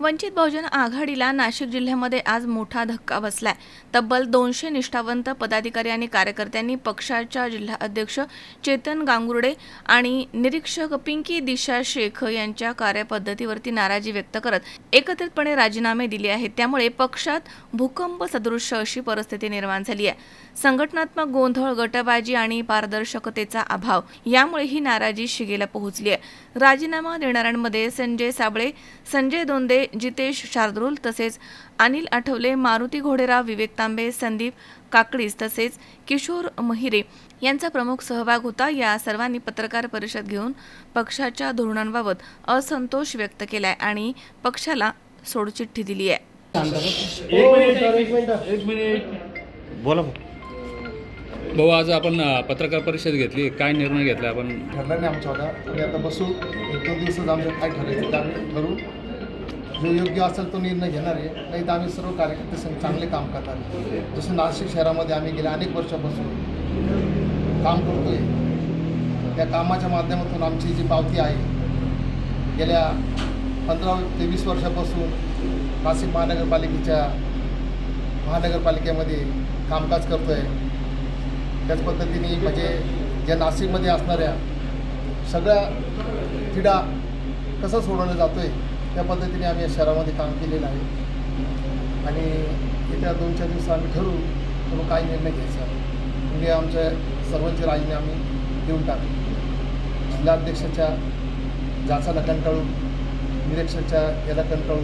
वंचित बहुजन आघाडीला नाशिक जिल्ह्यामध्ये आज मोठा धक्का बसलाय. तब्बल दोनशे निष्ठावंत पदाधिकारी आणि कार्यकर्त्यांनी पक्षाच्या जिल्हा अध्यक्ष चेतन गांगुर्डे आणि निरीक्षक पिंकी दिशा शेख यांच्या कार्यपद्धतीवरती नाराजी व्यक्त करत एकत्रितपणे राजीनामे दिले आहेत. त्यामुळे पक्षात भूकंप सदृश्य अशी परिस्थिती निर्माण झाली आहे. संघटनात्मक गोंधळ गटबाजी आणि पारदर्शकतेचा अभाव यामुळे ही नाराजी शिगेला पोहोचली आहे. राजीनामा देणाऱ्यांमध्ये संजय साबळे संजय दोंदे जितेश शार्दूल तसेच अनिल आठवले मारुती घोडेराव विवेक तांबे संदीप काकडीस तसेच किशोर महिरे यांचा प्रमुख सहभाग होता. या सर्वांनी पत्रकार परिषद घेऊन पक्षाच्या धोरणांबाबत असंतोष व्यक्त केलाय आणि पक्षाला सोडचिठ्ठी दिली आहे. बोला भाऊ. आज आपण पत्रकार परिषद घेतली. काय निर्णय घेतला आपण? ठरला नाही आमचा होता आणि आता बसू. एक दोन दिवसात आमचं काय ठरायचं ठरवू. जो योग्य असेल तो निर्णय घेणार आहे. नाही तर आम्ही सर्व कार्यकर्ते संघ चांगले काम करतात जसं नाशिक शहरामध्ये आम्ही गेल्या अनेक वर्षापासून काम करतोय. त्या कामाच्या माध्यमातून आमची जी पावती आहे गेल्या पंधरा ते वीस वर्षापासून नाशिक महानगरपालिकेच्या महानगरपालिकेमध्ये कामकाज करतो आहे त्याच पद्धतीने म्हणजे ज्या नाशिकमध्ये असणाऱ्या सगळ्या क्रीडा कसं सोडवलं जातो आहे त्या पद्धतीने आम्ही या शहरामध्ये काम केलेलं आहे. आणि येत्या दोन चार दिवसात आम्ही ठरवू तर मग काय निर्णय घ्यायचा म्हणजे आमच्या सर्वांचे राजीने आम्ही देऊन टाकले जिल्हाध्यक्षाच्या जाचाला कंटाळू निरीक्षकाच्या याला कंटाळू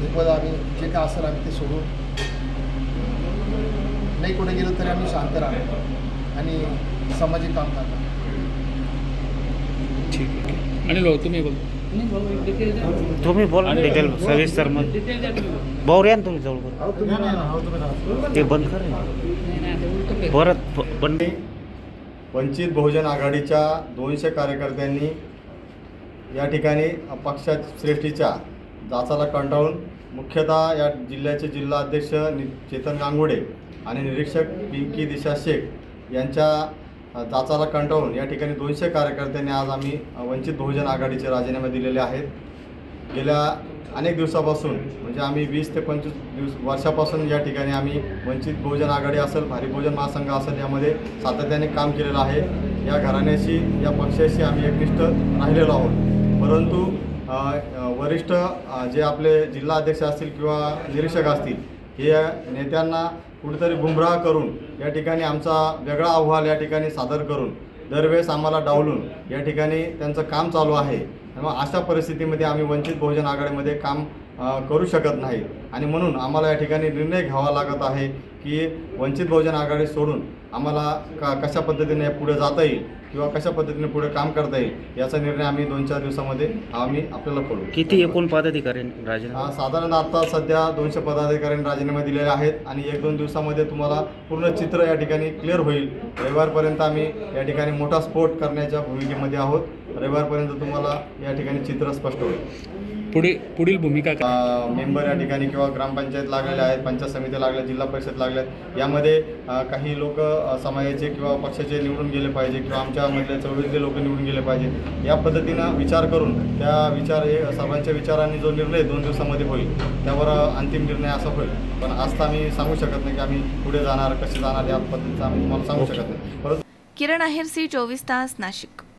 हे पद आम्ही जे काय असेल आम्ही ते सोडू नाही कुठे गेलो तरी आम्ही शांत राहतो आणि सामाजिक काम करतो ठीक आहे. आणि भाऊ तुम्ही बोलतो तुम्ही बोला डिटेल सविस्तर मग. भाऊ या ना तुम्ही जवळ ते बंद कर परत बंद. वंचित बहुजन आघाडीच्या दोनशे कार्यकर्त्यांनी या ठिकाणी पक्षा श्रेष्ठीच्या जाचाला कंटाळून मुख्यतः या जिल्ह्याचे जिल्हा अध्यक्ष नि चेतन गांगुडे आणि निरीक्षक पिंकी दिशा शेख यांच्या जाचाला कंटाळून या ठिकाणी दोनशे कार्यकर्त्यांनी आज आम्ही वंचित बहुजन आघाडीचे राजीनामे दिलेले आहेत. गेल्या अनेक दिवसापासून म्हणजे आम्ही वीस ते पंचवीस दिवस वर्षापासून या ठिकाणी आम्ही वंचित बहुजन आघाडी असेल भारी बहुजन महासंघ असेल यामध्ये सातत्याने काम केलेलं आहे. या घराण्याशी या पक्षाशी आम्ही एकनिष्ठ राहिलेलो आहोत. परंतु वरिष्ठ जे आपले जिल्हा अध्यक्ष असतील किंवा निरीक्षक असतील हे नेत्यांना कुठेतरी गुमराह करून या ठिकाणी आमचा वेगळा अहवाल या ठिकाणी सादर करून दरवेळेस आम्हाला डावलून या ठिकाणी त्यांचं काम चालू आहे. त्यामुळे अशा परिस्थितीमध्ये आम्ही वंचित बहुजन आघाडीमध्ये काम करू शकत नाही. आणि म्हणून आम्हाला या ठिकाणी निर्णय घ्यावा लागत आहे की वंचित बहुजन आघाडी सोडून आम्हाला का कशा पद्धतीने पुढे जाता येईल किंवा कशा पद्धतीने पुढे काम करता येईल याचा निर्णय आम्ही दोन चार दिवसामध्ये आम्ही आपल्याला कळू किती एकूण पदाधिकारी राजीनामा? साधारण आता सध्या दोनशे पदाधिकाऱ्यांनी राजीनामे दिलेले आहेत आणि एक दोन दिवसामध्ये तुम्हाला पूर्ण चित्र या ठिकाणी क्लिअर होईल. रविवारपर्यंत आम्ही या ठिकाणी मोठा स्फोट करण्याच्या भूमिकेमध्ये आहोत. रविवारपर्यंत तुम्हाला या ठिकाणी चित्र स्पष्ट होईल. पुढे पुढील भूमिका काय? मेंबर या ठिकाणी किंवा ग्रामपंचायत लागलेल्या आहेत पंचायत समिती लागल्या जिल्हा परिषद लागल्या आहेत यामध्ये काही लोक समाजाचे किंवा पक्षाचे निवडून गेले पाहिजे किंवा आमच्यामधले चळवळीतले लोक निवडून गेले पाहिजे या पद्धतीनं विचार करून त्या विचार हे सर्वांच्या विचारांनी जो निर्णय दोन दिवसामध्ये होईल त्यावर अंतिम निर्णय असा होईल. पण आज तर आम्ही सांगू शकत नाही की आम्ही पुढे जाणार कसे जाणार या पद्धतीचं आम्ही तुम्हाला सांगू शकत नाही. परंतु किरण आहेर सी चोवीस तास नाशिक.